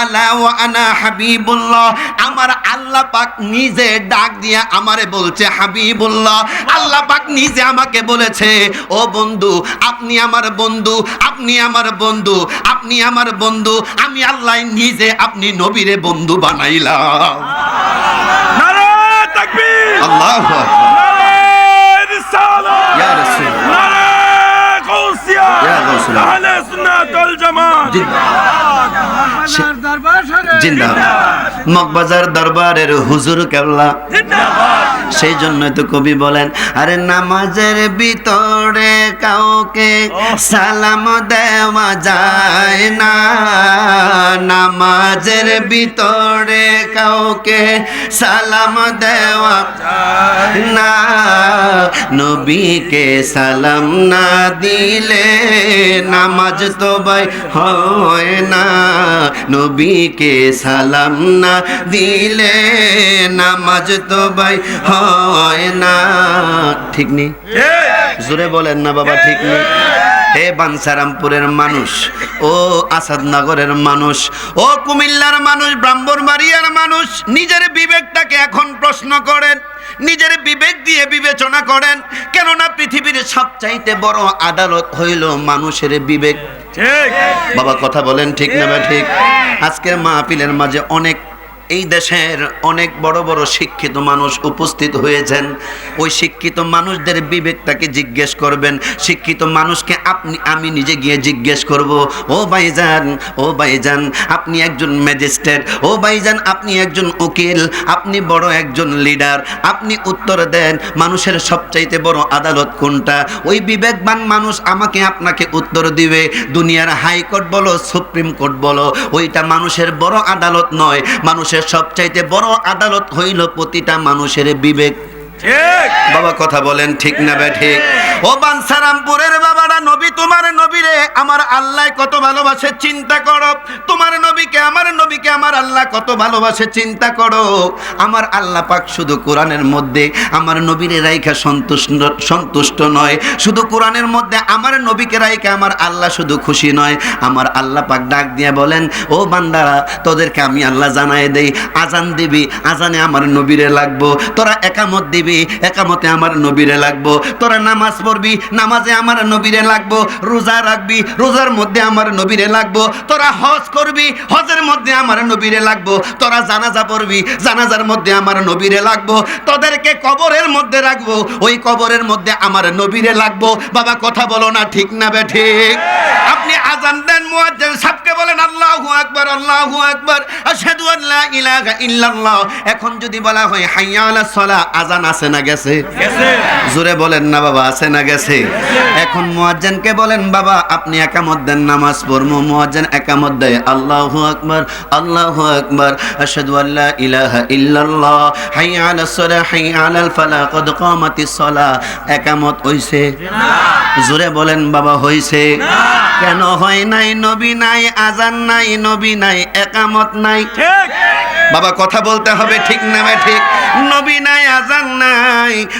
আলা ওয়া আনা হাবিবুল্লাহ। আমার আল্লাহ পাক নিজে ডাক দিয়ে আমারে বলছে হাবিবুল্লাহ আল্লাহ পাক নিজে আমাকে বলেছে ও বন্ধু আপনি আমার বন্ধু আপনি আমার বন্ধু আপনি আমার বন্ধু আমি আল্লাহ নিজে আপনি নবীরে বন্ধু বানাইলাম। আল্লাহু ইয়া রাসূল ইয়া গাউসুল আহলে সুন্নাত ওয়াল জামাত! Darbar, darbar. জিন্দা মগবাজার দরবারের হুজুর কেবলা। জিন্দাবাদ। সেই জন্য তো কবি বলেন আরে নামাজের ভিতরে কাউকে সালাম দেওয়া যায় না। নামাজের ভিতরে কাউকে সালাম দেওয়া যায় না। নবীকে সালাম না দিলে নামাজ তো ভাই হয় না। নবীকে সালাম না দিলে নামাজ তো ভাই হয় না। ঠিক নেই জোরে বলেন না বাবা, ঠিক নেই হে বানসারামপুরের মানুষ, ও আসাদনগরের মানুষ, ও কুমিল্লার মানুষ, ব্রাহ্মণবাড়িয়ার মানুষ, নিজের বিবেকটাকে এখন প্রশ্ন করেন, নিজের বিবেক দিয়ে বিবেচনা করেন, কেননা পৃথিবীর সবচাইতে বড় আদালত হইল মানুষের বিবেক। বাবা কথা বলেন ঠিক না ঠিক। আজকের মাহফিলের মাঝে অনেক এই দেশের অনেক বড় বড় শিক্ষিত মানুষ উপস্থিত হয়েছেন। ওই শিক্ষিত মানুষদের বিবেকটাকে জিজ্ঞেস করবেন, শিক্ষিত মানুষকে আপনি, আমি নিজে গিয়ে জিজ্ঞেস করব? ও ভাইজান ও ভাইজান, আপনি একজন ম্যাজিস্ট্রেট। ও ভাইজান, আপনি একজন উকিল। আপনি বড় একজন লিডার। আপনি উত্তর দেন, মানুষের সবচাইতে বড় আদালত কোনটা? ওই বিবেকবান মানুষ আমাকে আপনাকে উত্তর দিবে। দুনিয়ার হাইকোর্ট বলো, সুপ্রিম কোর্ট বলো। ওইটা মানুষের বড় আদালত নয়। মানুষের সবচাইতে বড় আদালত হইল প্রতিটা মানুষের বিবেক। বাবা কথা বলেন, ঠিক না ঠিক? ও বানসারামপুরের নবী তোমার নবীরে আমার আল্লাহ কত ভালোবাসে, চিন্তা করো। তোমার নবীকে, আমার নবীকে, আমার আল্লাহ কত ভালোবাসে, চিন্তা করো। আমার আল্লাহ পাক শুধু কোরআনের মধ্যে আমার নবীরে রাইখা সন্তুষ্ট সন্তুষ্ট নয়। শুধু কোরআনের মধ্যে আমার নবীকে রাইখা আমার আল্লাহ শুধু খুশি নয়। আমার আল্লাহ পাক ডাক দিয়ে বলেন, ও বান্দারা, তোদেরকে আমি আল্লাহ জানাই দেই। আজান দিবি, আজানে আমার নবীরে লাগবো। তোরা একামত দিবি একামতে আমার নবীরে লাগবো। তোরা নামাজ পড়বি, নামাজে আমার নবীরে লাগবো। রোজা রাখবি, রোজার মধ্যে আমার নবীরে লাগবো। তোরা হজ করবি, হজের মধ্যে আমার নবীরে লাগবো। তোরা জানাজা পড়বি, জানাজার মধ্যে আমার নবীরে লাগবো। তোদেরকে কবরের মধ্যে রাখব, ওই কবরের মধ্যে আমার নবীরে লাগবো। বাবা, কথা বলো না ঠিক না বে ঠিক? আপনি আজান দেন, মুয়াজ্জিন সবকে বলেন আল্লাহু আকবার আশহাদু আল্লা ইলাহা ইল্লাল্লাহ। এখন যদি বলা হয় হাইয়া আলাস সালাহ আজান আছে না গেছে? গেছে। জোরে বলেন না বাবা আছে না গেছে? এখন মুয়াজ্জিনকে বলেন বাবা আপনি একামত দেন নামাজ পড়মু মুয়াজ্জিন একামত দেয় আল্লাহু আকবার আল্লাহু আকবার আশহাদু আল্লা ইলাহা ইল্লাল্লাহ। হাইয়া আলাস সালাহ হাইয়া আলাল ফালাহ কদ কামাতিস সালাহ। একামত হইছে? জোরে বলেন বাবা হইছে? কেন হয় নাই নবী নাই আজান নাই নবী নাই একামত নাই। ঠিক। বাবা কথা বলতে হবে ঠিক নামে ঠিক। নবী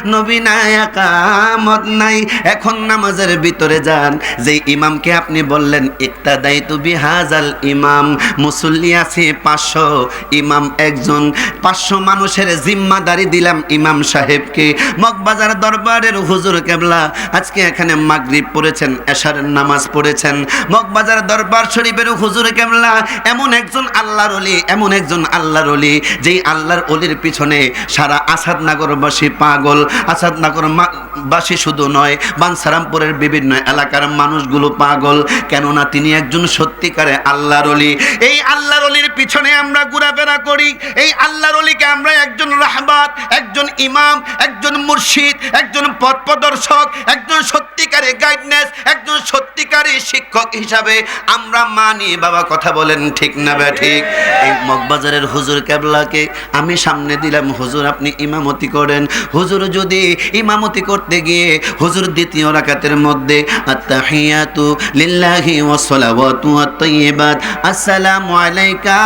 নবী নাই, একামত নাই। এখন নামাজের ভিতরে যান। যে ইমামকে আপনি বললেন ইক্তাদাই তু বিহাজাল ইমাম। মুসল্লি আছে পাঁচশো, ইমাম একজন। পাঁচশো মানুষের জিম্মাদারি দিলাম ইমাম সাহেবকে। মগবাজার দরবারের হুজুর কেবলা, আজকে এখানে মাগরিব পড়েছেন এশারের নামাজ পড়েছেন। মগবাজার দরবার শরীফের হুজুর কেবলা, এমন একজন আল্লাহর অলি, এমন একজন আল্লাহর অলি, যেই আল্লাহর অলির পিছনে সারা আসাদনগরবাসী পাগল। আসাদনগর মা- বাসী শুধু নয়, বানসারামপুরের বিভিন্ন এলাকার মানুষগুলো পাগল। কেননা তিনি একজন সত্যিকারে আল্লাহর অলি। এই আল্লাহর অলির পিছনে আমরা ঘোরাফেরা করি। এই আল্লাহর অলিকে আমরা একজন রাহবাত, একজন ইমাম, একজন মুর্শিদ, একজন পথ প্রদর্শক একজন সত্যিকারে গাইডনেস, একজন সত্যিকারে শিক্ষক হিসাবে আমরা মানি। বাবা, কথা বলেন ঠিক না বে ঠিক? এই মগবাজারের হুজুর কেবলাকে আমি সামনে দিলাম। হুজুর, আপনি ইমামতি করেন। হুজুর যদি ইমামতি করতে গিয়ে হুজুর দ্বিতীয় রাকাতের মধ্যে আত্তাহিয়াতু লিল্লাহি ওয়াস সালাওয়াতু ওয়াত তাইয়্যিবাত আসসালামু আলাইকা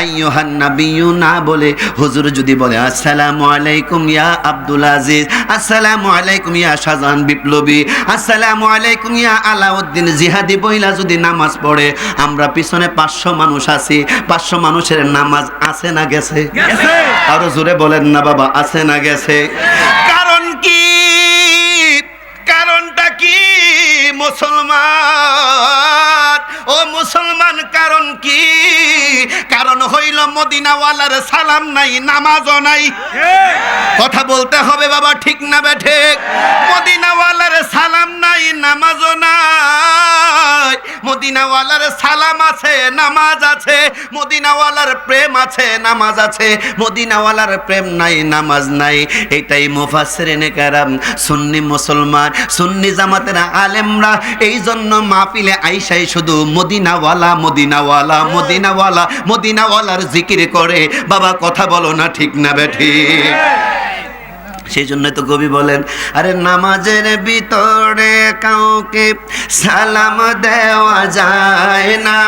আইয়ুহান নাবিয়্যু না বলে হুজুর যদি বলে আসসালামু আলাইকুম ইয়া আব্দুল আজিজ আসসালামু আলাইকুম ইয়া শাহজাহান বিপ্লবী আসসালামু আলাইকুম ইয়া আলাউদ্দিন জিহাদি বইলা যদি নামাজ পড়ে আমরা পিছনে পাঁচশো মানুষ আছি পাঁচশো মানুষের নামাজ আছে না গেছে গেছে। আরও জোরে বলেন না বাবা আছে না গেছে কারণ কি? কারণটা কি মুসলমান? ও মুসলমান কারণ কি? কারণ হইল মদিনাওয়ালার সালাম নাই নামাজও নাই। কথা বলতে হবে বাবা ঠিক না বেঠে মদিনাওয়ালার সালাম আছে, নামাজ আছে, মদিনাওয়ালার প্রেম আছে, নামাজ আছে। মদিনাওয়ালার প্রেম নাই, নামাজ নাই। এটাই মুফাসসিরিনে কারাম, সুন্নি মুসলমান, সুন্নি জামাতের আলেমরা এই জন্য মাহফিলে আইসাই শুধু মদিনাওয়ালা মদিনাওয়ালা মদিনাওয়ালা, মদিনাওয়ালার জিকির করে। বাবা, কথা বলো না ঠিক না, বেঠি? সেই জন্য তো কবি বলেন আরে নামাজের ভিতরে কাউকে সালাম দেওয়া যায় না।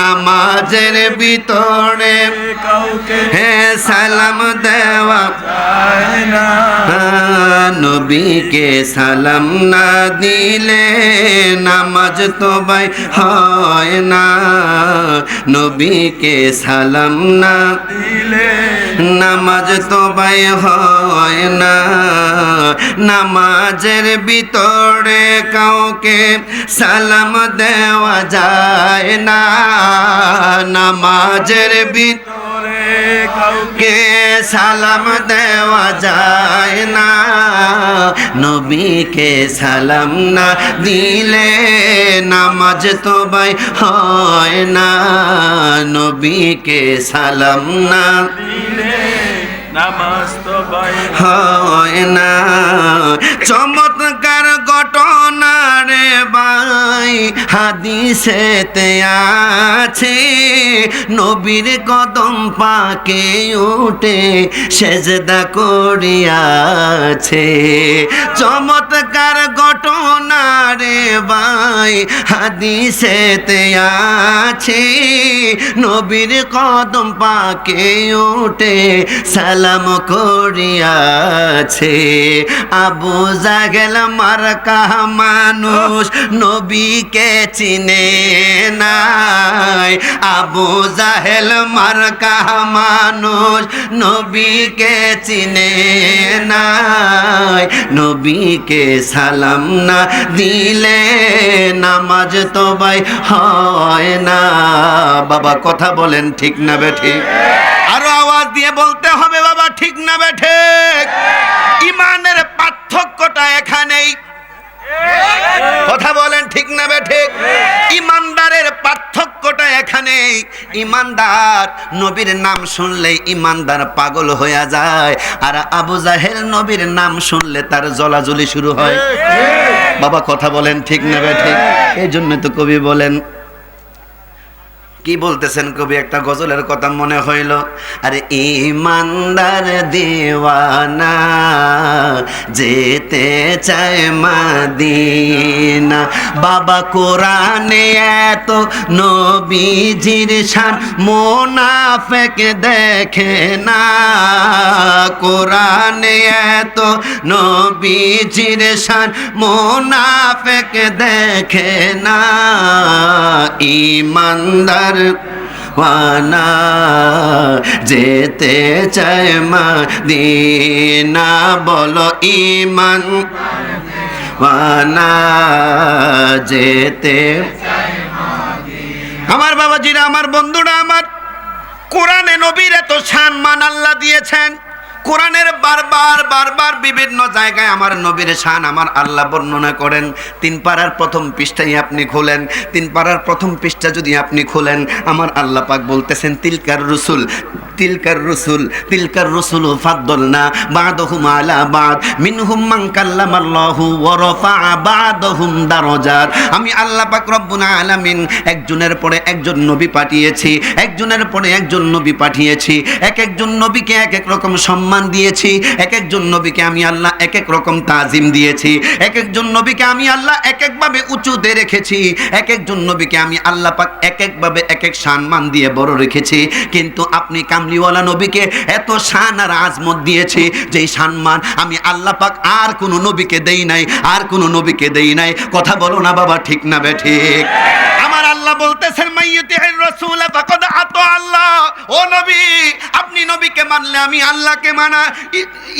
নামাজের ভিতরে কাউকে হে সালাম দেওয়া যায় না। নবীকে সালাম না দিলে নামাজ তো ভাই হয় না। নবীকে সালাম না দিলে নামাজ তো ভাই হয় না। নামাজের ভিতরে কাউকে সালাম দেওয়া যায় না। নামাজের ভিতরে কাউকে সালাম দেওয়া যায় না। নবীকে সালাম না দিলে নামাজ তো ভাই হয় না। নবীকে সালাম না চমৎকার ঘটনা রে ভাই হাদিসেতে আছে নবীর কদম পাকে উঠে সেজদা করিয়াছে। চমৎকার ঘটনা রে ভাই, হাদিসেতে আছে, নবীর কদম পাকে উঠে সালাম করিয়াছে। আবু জাগেল মার্কা মানুষ, নবীকে চিনে নাই। আবু জাহেল মার্কা মানুষ, নবীকে চিনে নাই। নবীকে সালাম না দিলে নামাজ তো ভাই হয় না। বাবা, কথা বলেন ঠিক না বেঠে আরও আওয়াজ দিয়ে বলতে হবে বাবা, ঠিক না বেঠে ইমানের পার্থক্যটা এখানেই। কথা বলেন ঠিক না বেঠে ইমানদারের পার্থক্যটা এখানে ইমানদার নবীর নাম শুনলে ইমানদার পাগল হয়ে যায়। আর আবু জাহেল নবীর নাম শুনলে তার জলাজলি শুরু হয়। বাবা, কথা বলেন ঠিক না বেঠে এই জন্য তো কবি বলেন, কি বলতেছেন কবি? একটা গজলের কথা মনে হইল। আরে, ইমানদার দেওয়ানা, যেতে চায় মাদিনা। বাবা, কোরআনে এত নবীজির শান, মোনাফেক দেখে না। কোরআনে এত নবীজির শান, মোনাফেক দেখে না। ইমানদার ওয়ানা, যেতে চায় মাদিনা, বলো ইমান। ওয়ানা, যেতে আমার বাবাজিরা আমার বন্ধুরা আমার কোরআনে নবীর এত সান মান আল্লাহ দিয়েছেন। কোরআনের বারবার বারবার বিভিন্ন জায়গায় আমার নবীর শান আমার আল্লাহ বর্ণনা করেন। তিন পাড়ার প্রথম পৃষ্ঠাই আপনি খোলেন, তিন পাড়ার প্রথম পৃষ্ঠা যদি আপনি খোলেন, আমার আল্লাহ পাক বলতেছেন, তিলকার রসুল তিলকার রসুল তিলকার রসুল ফাদ্দলনা বাদহুম আলা বাদ, মিনহুম মান কাল্লামাল্লাহু ওয়া রাফা'a বাদহুম দারাজাত। আমি আল্লাহ পাক রব্বুল আলামিন একজনের পরে একজন নবী পাঠিয়েছি, একজনের পরে একজন নবী পাঠিয়েছি, এক একজন নবীকে এক এক রকম সম্মান দিয়েছি। এক একজন নবীকে আমি আল্লাহ এক এক রকম তাজিম দিয়েছি। এক একজন নবীকে আমি আল্লাহ এক একভাবে উঁচুতে রেখেছি। এক একজন নবীকে আমি আল্লাহ পাক এক একভাবে এক এক সম্মান দিয়ে বড় রেখেছি। কিন্তু আপনি কামলিওয়ালা নবীকে এত শান আর আজমত দিয়েছি, যেই সম্মান আমি আল্লাহ পাক আর কোনো নবীকে দেই নাই, আর কোনো নবীকে দেই নাই। কথা বলো না বাবা, ঠিক না বে, ঠিক। আমার আল্লাহ বলতেছেন, মাইয়ুতিহির রাসূল ফাকাদ আতা আল্লাহ। ও নবী, আপনি নবীকে মানলে আমি আল্লাহকে মানা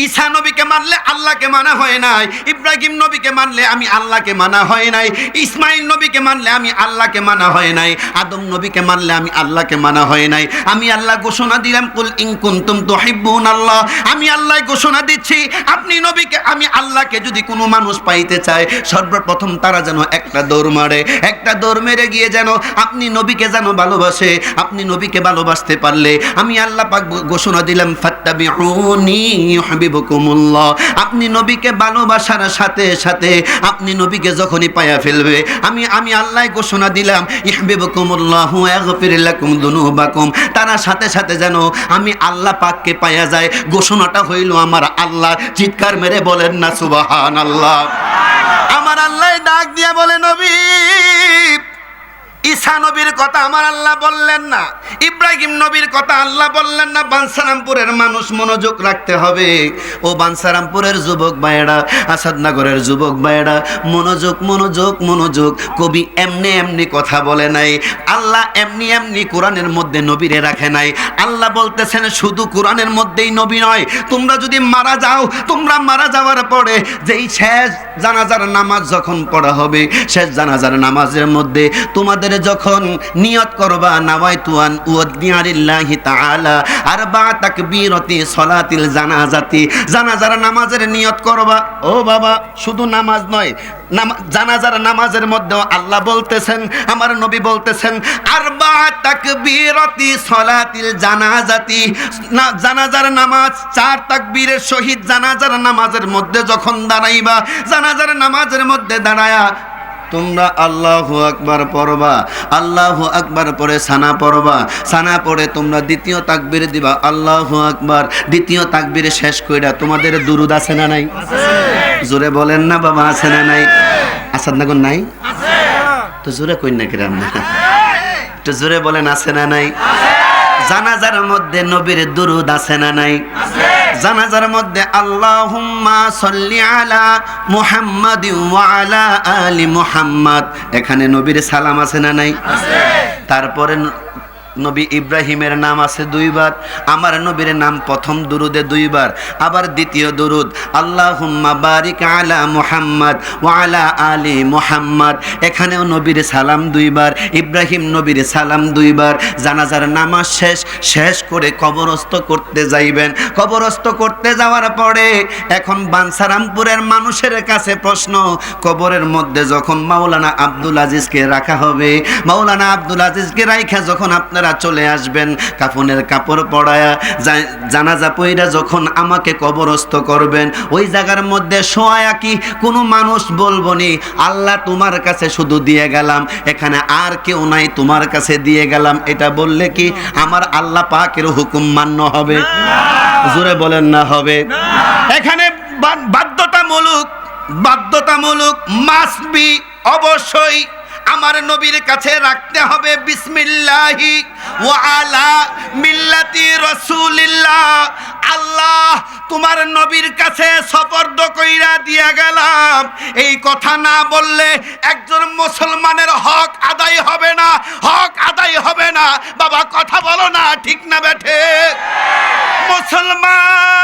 ঈসা নবীকে মানলে আল্লাহকে মানা হয় নাই, ইব্রাহিম নবীকে মানলে আমি আল্লাহকে মানা হয় নাই, ইসমাইল নবীকে মানলে আমি আল্লাহকে মানা হয় নাই, আদম নবীকে মানলে আমি আল্লাহকে মানা হয় নাই। আমি আল্লাহ ঘোষণা দিলাম, কুল ইন কুনতুম তুহিব্বুন আল্লাহ। আমি আল্লাহ ঘোষণা দিচ্ছি, আপনি নবীকে, আমি আল্লাহকে যদি কোনো মানুষ পাইতে চায়, সর্বপ্রথম তারা যেন একটা দৌড় মারে, একটা দৌড় মেরে গিয়ে যেন আপনি নবীকে যেন ভালোবাসে, আপনি নবীকে ভালোবাসতে পারলে। আমি আল্লাহ পাক ঘোষণা দিলাম ফাত্তাবিউনি আপনি নবীকে ভালোবাসার সাথে সাথে আপনি নবীকে যখনই পায়া ফেলবে, আমি আমি আল্লাহ ঘোষণা দিলাম ইহবিবকুমুল্লাহু ইয়াগফির দুনুবাকুম। তারা সাথে সাথে যেন আমি আল্লাহ পাককে পায়া যায়, ঘোষণাটা হইল আমার আল্লাহ। চিৎকার মেরে বলেন না সুবাহান আল্লাহ আমার আল্লাহ ডাক দিয়া বলে, নবী ঈসা নবীর কথা আমার আল্লাহ বললেন না, ইব্রাহিম নবীর কথা আল্লাহ বললেন না, বানসারামপুরের মানুষ মনোযোগ রাখতে হবে। ও বানসারামপুরের যুবক ভাইয়েরা, আসাদনগরের যুবক ভাইয়েরা, মনোযোগ মনোযোগ মনোযোগ, কবি এমনি এমনি কথা বলে নাই, আল্লাহ এমনি এমনি কোরআনের মধ্যে নবীরে রাখে নাই। আল্লাহ বলতেছেন, শুধু কোরআনের মধ্যেই নবী নয়, তোমরা যদি মারা যাও, তোমরা মারা যাওয়ার পরে যেই শেষ জানাজার নামাজ যখন পড়া হবে, শেষ জানাজার নামাজের মধ্যে তোমাদের যখন নিয়ত করবা নাওয়াই তুয়ান উদ্দিয়ারিল্লাহি তাআলা আরবা তাকবীরতি সলাতিল জানাজাতি, জানাজার নামাজের নিয়ত করবা। ও বাবা, শুধু নামাজ নয় জানাজার নামাজের মধ্যেও আল্লাহ বলতেছেন, আমার নবী বলতেছেন আরবা তাকবীরতি সলাতিল জানাজাতি জানাজার নামাজ, চার তাকবীরের সহিত জানাজার নামাজের মধ্যে যখন দাঁড়াইবা, জানাজার নামাজের মধ্যে দাঁড়ায়া তোমরা আল্লাহ আকবার পড়বা আল্লাহ আকবার পরে সানা পড়বা সানা পড়ে তোমরা দ্বিতীয় তাকবীর দিবা আল্লাহ আকবার দ্বিতীয় তাকবীরে শেষ কইরা তোমাদের দুরুদ আছে না নাই? জোরে বলেন না বাবা আছে না নাই? আসাদ নাগর নাই? তো জোরে কই না কিরাম। না একটু জোরে বলেন আছে না নাই? জানাজার মধ্যে নবীর দুরুদ আছে না নাই? জানাজার মধ্যে আল্লাহুম্মা সল্লি আলা মুহাম্মাদি ওয়া আলা আলি মুহাম্মাদ। এখানে নবীর সালাম আছে না নাই? তারপরে নবী ইব্রাহিমের নাম আছে দুইবার, আমার নবীর নাম প্রথম দুরুদে দুইবার, আবার দ্বিতীয় দুরুদ, আল্লাহুম্মা বারিক আলা মুহাম্মদ ওয়া আলা আলি মুহাম্মদ। এখানেও নবীর সালাম দুইবার, ইব্রাহিম নবীর সালাম দুইবার। জানাজার নামাজ শেষ শেষ করে কবরস্থ করতে যাইবেন। কবরস্থ করতে যাওয়ার পরে এখন বানসারামপুরের মানুষের কাছে প্রশ্ন, কবরের মধ্যে যখন মাওলানা আব্দুল আজিজকে রাখা হবে, মাওলানা আব্দুল আজিজকে রাইখা যখন আপনারা চলে আসবেন, কাফনের কাপড় পরায়া জা- জানাজা পইরা যখন আমাকে কবরস্থ করবেন, ওই জায়গার মধ্যে শোয়া কি? কোনো মানুষ বলব নি আল্লাহ তোমার কাছে শুধু দিয়ে গেলাম, এখানে আর কেউ নাই তোমার কাছে দিয়ে গেলাম। এটা বললে কি? আমার আল্লাহ পাকের হুকুম মান্য হবে। জোরে বলেন না, হবে। এখানে বাধ্যতামূলক বাধ্যতামূলক মাস্ট বি অবশ্যই আমার নবীর কাছে রাখতে হবে বিসমিল্লাহি আলা মিল্লাতি রাসূলিল্লাহ। আল্লাহ, তোমার নবীর কাছে সফর্দ কইরা দিয়া গেলাম। এই কথা না বললে একজন মুসলমানের হক আদায় হবে না, হক আদায় হবে না। বাবা, কথা বলো না, ঠিক না বেঠে? মুসলমান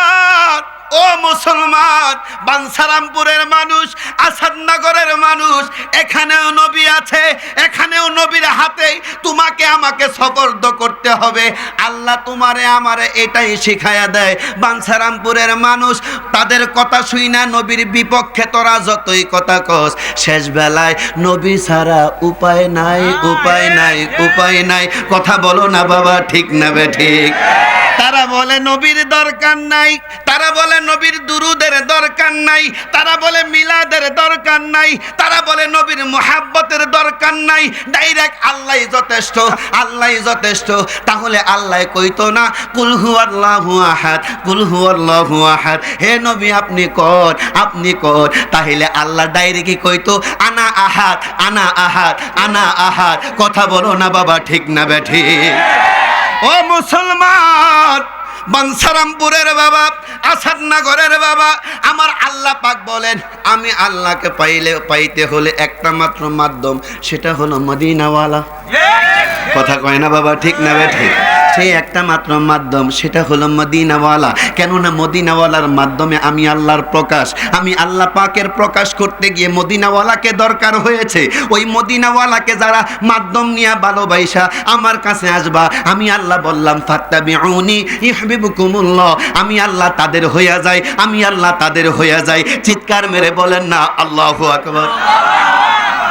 ও মুসলমান, বানসারামপুরের মানুষ, আসাদনগরের মানুষ, এখানেও নবী আছে, এখানেও নবীর হাতে তোমাকে আমাকে সফর্দ করতে হবে। আল্লাহ তোমারে, আমারে এটাই শিখায়া দেয়। বাঞ্ছারামপুরের মানুষ, তাদের কথা শুই না নবীর বিপক্ষে তোরা যতই কথা কস, শেষ বেলায় নবী ছাড়া উপায় নাই উপায় নাই উপায় নাই। কথা বলো না বাবা, ঠিক না বে, ঠিক। তারা বলে, নবীর দরকার নাই তারা বলে নবীর দুরুদের দরকার নাই, তারা বলে মিলাদের দরকার নাই, তারা বলে নবীর মোহাব্বতের দরকার নাই। ডাইরেক্ট আল্লাহ যথেষ্ট আল্লাহ যথেষ্ট। তাহলে আল্লাহ কইতো না কুলহু আল্লাহু আহাদ কুলহু আল্লাহু আহাদ। হে নবী, আপনি কর আপনি কর। তাহলে আল্লাহ ডাইরেক্টই কইতো, আনা আহাদ আনা আহাদ আনা আহাদ। কথা বলো না বাবা, ঠিক না বেঠি? ও মুসলমান! বানসারামপুরের বাবা আসাদনগরের বাবা। আমার আল্লাহ পাক বলেন আমি আল্লাহকে পাইলে পাইতে হলে একটা মাত্র মাধ্যম সেটা হলো মদিনাওয়ালা। কথা কয় না বাবা ঠিক না ঠিক। সেই একটা মাত্র মাধ্যম, সেটা হলো মদিনাওয়ালা। কেননা মদিনাওয়ালার মাধ্যমে আমি আল্লাহর প্রকাশ, আমি আল্লাহ পাকের প্রকাশ করতে গিয়ে মদিনাওয়ালাকে দরকার হয়েছে। ওই মদিনাওয়ালাকে যারা মাধ্যম নিয়ে ভালোবাসা, আমার কাছে আসবা। আমি আল্লাহ বললাম ফাত্তাবি ইহবিবুকুমুল্লাহ আমি আল্লাহ তাদের হইয়া যায় আমি আল্লাহ তাদের হইয়া যায় চিৎকার মেরে বলেন না, আল্লাহু আকবার।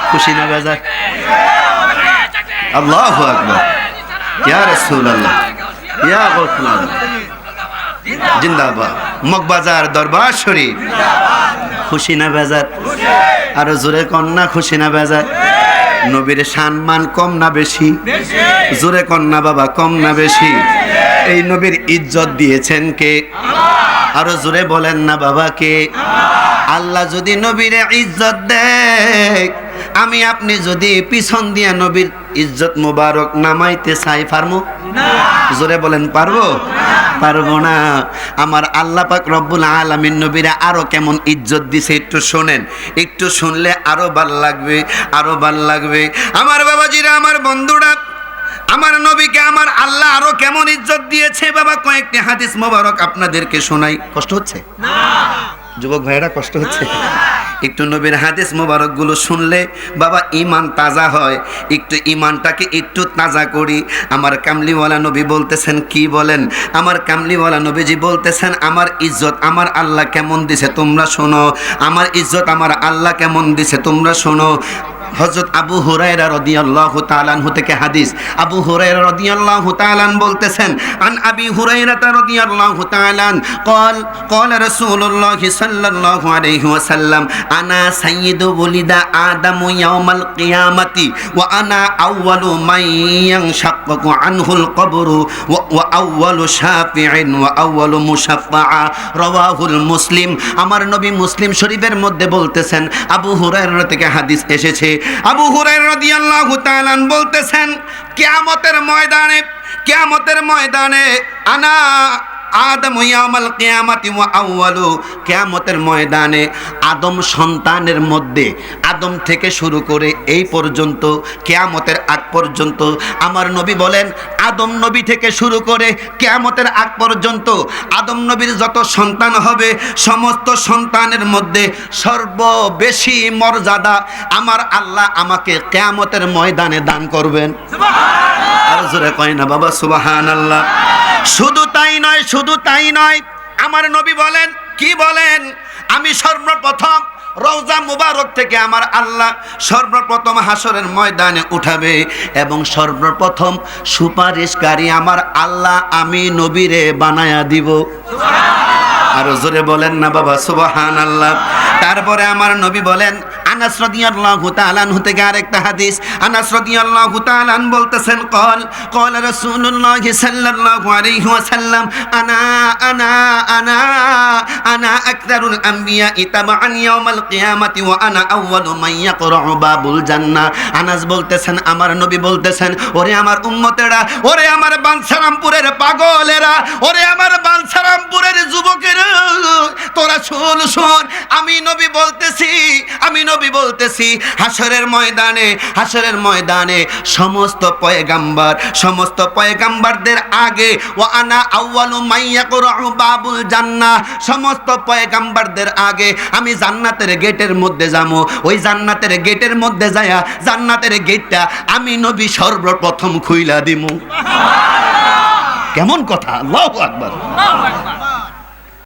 খুশি না, বাজার? আল্লাহু আকবার। ইয়া রাসূলুল্লাহ, ইয়া গৌসুল্লাহ জিন্দাবাদ। খুশি না বেজার? আরও জোরে কন্যা খুশি না বেজার? নবীর সম্মান কম না বেশি? জোরে কন্যা বাবা, কম না বেশি। এই নবীর ইজ্জত দিয়েছেন কে? আরও জোরে বলেন না বাবাকে আল্লাহ যদি নবীরে ইজ্জত দেয়, আমি আপনি যদি পিছন দিয়া নবীর ইজ্জত মোবারক নামাইতে চাই পারমু? জোরে বলেন পারব? পারব না। আমার আল্লাহ পাক রব্বুল আলামিন নবীরা আরও কেমন ইজ্জত দিছে একটু শোনেন। একটু শুনলে আরও ভালো লাগবে আরও ভালো লাগবে। আমার বাবাজিরা আমার বন্ধুরা আমার নবীকে আমার আল্লাহ আরও কেমন ইজ্জত দিয়েছে? বাবা কয়েকটি হাদিস মোবারক আপনাদেরকে শোনাই। কষ্ট হচ্ছে? যুবক ভাইয়েরা, কষ্ট হচ্ছে। একটু নবীর হাদিস মোবারকগুলো শুনলে, বাবা ইমান তাজা হয়। একটু ইমানটাকে একটু তাজা করি। আমার কামলিওয়ালা নবী বলতেছেন, কি বলেন? আমার কামলিওয়ালা নবীজি বলতেছেন, আমার ইজ্জত আমার আল্লাহ কেমন দিছে তোমরা শোনো। আমার ইজ্জত আমার আল্লাহ কেমন দিছে তোমরা শোনো। হজরত আবু হুরায়রা রাদিয়াল্লাহু তাআলা আনহু থেকে হাদিস আবু হুরায়রা রাদিয়াল্লাহু তাআলা আন বলতেছেন আন আবি হুরায়রা রাদিয়াল্লাহু তাআলা আন قال قال رسول الله صلى الله عليه وسلم انا سيد ولد ادم يوم القيامه وانا اول من ينشقق عنه القبر و- واول شافع واول مشفع رواه المسلم আমার নবী মুসলিম শরীফের মধ্যে বলতেছেন আবু হুরায়রা থেকে হাদিস এসেছে আবু হুরাই রাদিয়াল্লাহু তাআলা আন বলতেছেন কিয়ামতের ময়দানে কিয়ামতের ময়দানে আনা আদম ইয়ামাল কিয়ামাতি আউয়ালু কিয়ামতের ময়দানে আদম সন্তানের মধ্যে আদম থেকে শুরু করে এই পর্যন্ত কিয়ামতের আগ পর্যন্ত আমার নবী বলেন আদম নবী থেকে শুরু করে কিয়ামতের আগ পর্যন্ত আদম নবীর যত সন্তান হবে সমস্ত সন্তানের মধ্যে সর্ববেশি মর্যাদা আমার আল্লাহ আমাকে কিয়ামতের ময়দানে দান করবেন। আর জোরে কয় না বাবা সুবাহান আল্লাহ শুধু তাই নয় শুধু তাই নয় আমার নবী বলেন কি বলেন? আমি সর্বপ্রথম রওজা মুবারক থেকে আমার আল্লাহ সর্বপ্রথম হাসরের ময়দানে উঠাবে এবং সর্বপ্রথম সুপারিশকারী আমার আল্লাহ আমি নবীরে বানায়া দিব। আরও জোরে বলেন না বাবা সুবহান আল্লাহ তারপরে আমার নবী বলেন আনাস রাদিয়াল্লাহু তাআলা আরেকটা হাদিস। আনাস রাদিয়াল্লাহু তাআলা বলতেছেন, কল কল রাসূলুল্লাহ সাল্লাল্লাহু আলাইহি ওয়াসাল্লাম, আনা আনা আনা আনা আকতারুল আমবিয়া ইতামান ইয়াউমাল কিয়ামাতি ওয়া আনা আউয়ালু মান ইয়াকরাউ বাবুল জান্নাহ। আনাস বলতেছেন, আমার নবী বলতেছেন, ওরে আমার উম্মতেরা, ওরে আমার বানসারামপুরের পাগলেরা, ওরে আমার বানসারামপুরের যুবকেরা, তোরা শুন শুন, আমি নবী বলতেছি, আমি নবী বলতেছি হাসরের ময়দানে হাসরের ময়দানে সমস্ত পয়গাম্বার সমস্ত পয়গাম্বারদের আগে ও আনা আউয়ালু মাইয়া করু বাবুল জান্নাহ সমস্ত পয়গাম্বারদের আগে আমি জান্নাতের গেটের মধ্যে যাব ওই জান্নাতের গেটের মধ্যে যায়া জান্নাতের গেটটা আমি নবী সর্বপ্রথম খুইলা দিমু। কেমন কথা? আল্লাহ আকবার।